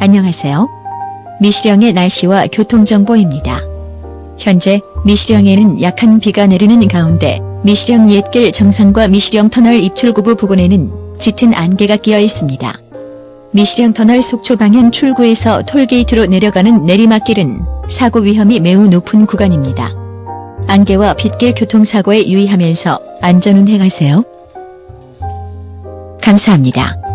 안녕하세요. 미시령의 날씨와 교통정보입니다. 현재 미시령에는 약한 비가 내리는 가운데 미시령 옛길 정상과 미시령 터널 입출구부 부근에는 짙은 안개가 끼어 있습니다. 미시령 터널 속초 방향 출구에서 톨게이트로 내려가는 내리막길은 사고 위험이 매우 높은 구간입니다. 안개와 빗길 교통사고에 유의하면서 안전운행하세요. 감사합니다.